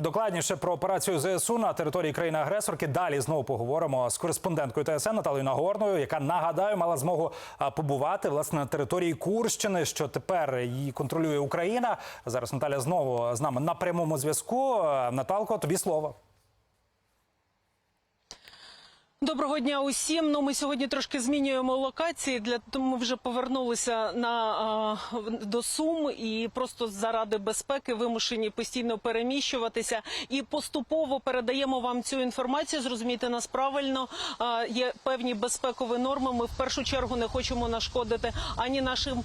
І докладніше про операцію ЗСУ на території країни-агресорки. Далі знову поговоримо з кореспонденткою ТСН Наталією Нагорною, яка нагадаю мала змогу побувати власне на території Курщини, що тепер її контролює Україна. Зараз Наталя знову з нами на прямому зв'язку. Наталко, тобі слово. Доброго дня усім. Ну ми сьогодні трошки змінюємо локації. Для того ми вже повернулися на до Сум і просто заради безпеки вимушені постійно переміщуватися. І поступово передаємо вам цю інформацію. Зрозумійте нас правильно. Є певні безпекові норми. Ми в першу чергу не хочемо нашкодити ані нашим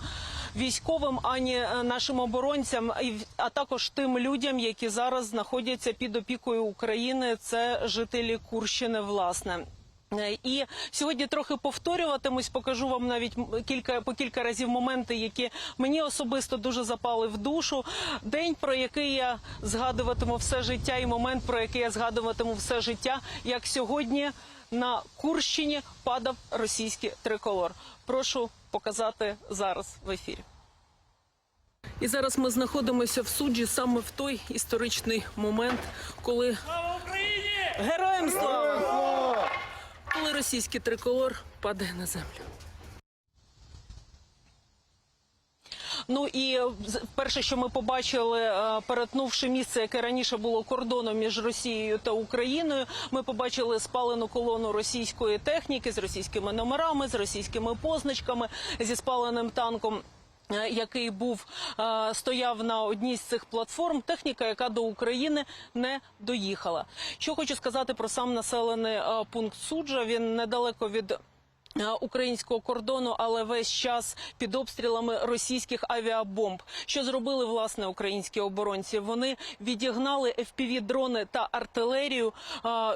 військовим, ані е, нашим оборонцям, а також тим людям, які зараз знаходяться під опікою України. Це жителі Курщини, власне. Е, І сьогодні трохи повторюватимусь, покажу вам навіть кілька по кілька разів моменти, які мені особисто дуже запали в душу. День, про який я згадуватиму все життя, і момент, про який я згадуватиму все життя, як сьогодні на Курщині падав російський триколор. Прошу показати зараз в ефірі. І зараз ми знаходимося в суджі саме в той історичний момент, коли героям слава! Коли російський триколор падає на землю. Ну і з- перше, що ми побачили, е, перетнувши місце, яке раніше було кордоном між Росією та Україною, ми побачили спалену колону російської техніки з російськими номерами, з російськими позначками, зі спаленим танком. Е, Який був е, стояв на одній з цих платформ, техніка, яка до України не доїхала. Що хочу сказати про сам населений е, пункт суджа. Він недалеко від українського кордону, але весь час під обстрілами російських авіабомб. Що зробили власне українські оборонці? Вони відігнали fpv дрони та артилерію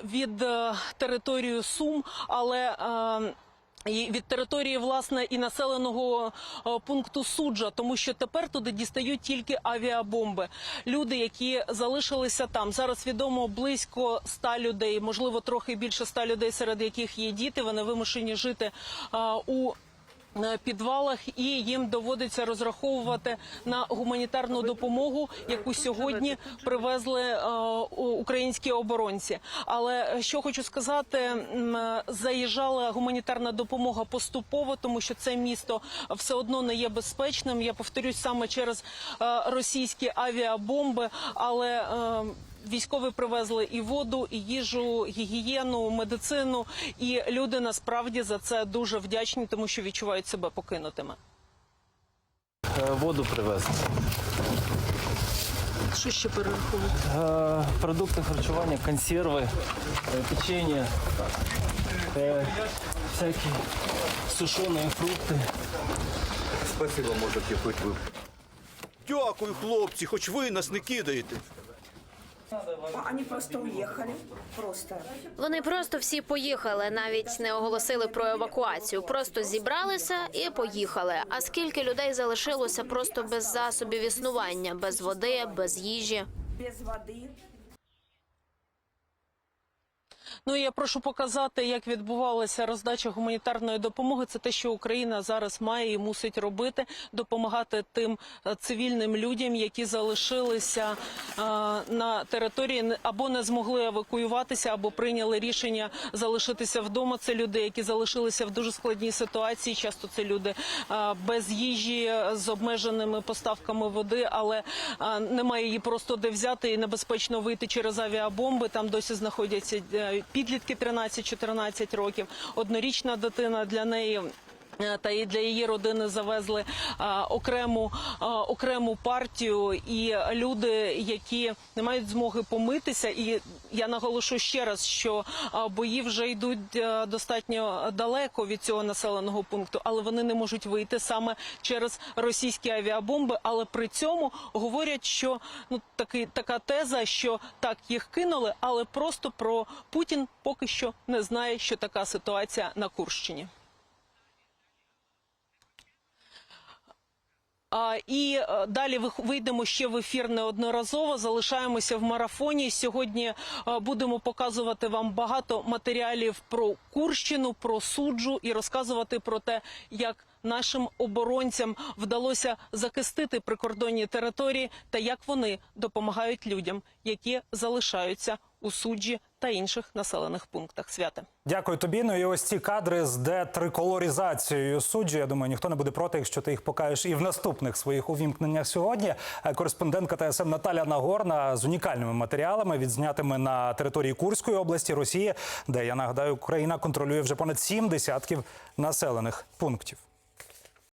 від території Сум, але і від території власне і населеного е, пункту суджа, тому що тепер туди дістають тільки авіабомби. Люди, які залишилися там, зараз відомо близько ста людей, можливо, трохи більше ста людей, серед яких є діти. Вони вимушені жити е, у підвалах, і їм доводиться розраховувати на гуманітарну допомогу, яку сьогодні привезли е, українські оборонці. Але е, що хочу сказати, е, заїжджала гуманітарна допомога поступово, тому що це місто все одно не є безпечним. Я повторюсь саме через російські авіабомби, але Військові привезли і воду, і їжу, гігієну, медицину, і люди насправді за це дуже вдячні, тому що відчувають себе покинутими. Е, Воду привезли. Що ще перераховувати? Е, Продукти харчування, консерви, е, печення, е, всякі сушені фрукти. Спасибо, можете хоч ви. Дякую, хлопці, хоч ви нас не кидаєте. Они просто уїхали. Просто. Вони просто всі поїхали, навіть не оголосили про евакуацію. Просто зібралися і поїхали. А скільки людей залишилося просто без засобів існування, без води, без їжі? Без воды. Ну і я прошу показати, як відбувалася роздача гуманітарної допомоги. Це те, що Україна зараз має і мусить робити, допомагати тим е, цивільним людям, які залишилися е, на території або не змогли евакуюватися, або прийняли рішення залишитися вдома. Це люди, які залишилися в дуже складній ситуації. Часто це люди е, без їжі, з обмеженими поставками води, але е, немає її просто де взяти і небезпечно вийти через авіабомби. Там досі знаходяться підлітки 13-14 років. Однорічна дитина для неї. Е, Та і для її родини завезли а, окрему а, окрему партію, і люди, які не мають змоги помитися, і я наголошу ще раз, що бої вже йдуть е, достатньо далеко від цього населеного пункту, але вони не можуть вийти саме через російські авіабомби. Але при цьому говорять, що ну такий така теза, що так їх кинули, але просто про Путін поки що не знає, що така ситуація на Курщині. І е, далі вийдемо ще в ефір неодноразово. Залишаємося в марафоні. Сьогодні е, будемо показувати вам багато матеріалів про Курщину, про суджу і розказувати про те, як нашим оборонцям вдалося захистити прикордонні території та як вони допомагають людям, які залишаються у суджі та інших населених пунктах. Свята. Дякую тобі. Ну і ось ці кадри з детриколоризацією суджі. Я думаю, ніхто не буде проти, якщо ти їх покажеш і в наступних своїх увімкненнях сьогодні. Е, Кореспондентка ТСН Наталя Нагорна з унікальними матеріалами, відзнятими на території Курської області Росії, де я нагадаю, Україна контролює вже понад сім десятків населених пунктів.